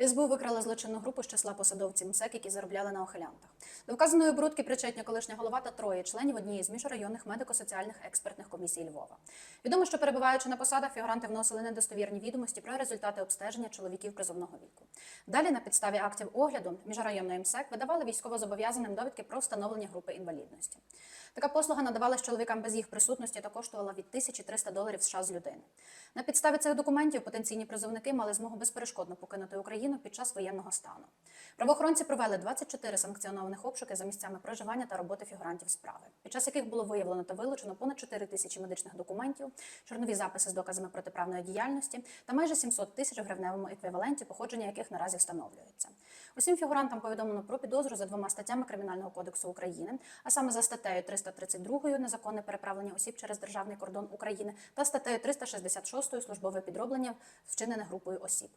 СБУ викрала злочинну групу з числа посадовців МСЕК, які заробляли на охилянтах. До вказаної оборудки причетні колишня голова та троє членів однієї з міжрайонних медико-соціальних експертних комісій Львова. Відомо, що перебуваючи на посадах, фігуранти вносили недостовірні відомості про результати обстеження чоловіків призовного віку. Далі, на підставі актів огляду міжрайонної МСЕК видавали військовозобов'язаним довідки про встановлення групи інвалідності. Така послуга надавалась чоловікам без їх присутності та коштувала від 1300 доларів США з людини. На підставі цих документів потенційні призовники мали змогу безперешкодно покинути Україну під час воєнного стану. Правоохоронці провели 24 санкціонованих обшуки за місцями проживання та роботи фігурантів справи, під час яких було виявлено та вилучено понад 4 тисячі медичних документів, чорнові записи з доказами протиправної діяльності та майже 700 тисяч в гривневому еквіваленті, походження яких наразі встановлюється. Усім фігурантам повідомлено про підозру за двома статтями Кримінального кодексу України, а саме за статтею 332 незаконне переправлення осіб через державний кордон України та статтею 366 службове підроблення, вчинене групою осіб.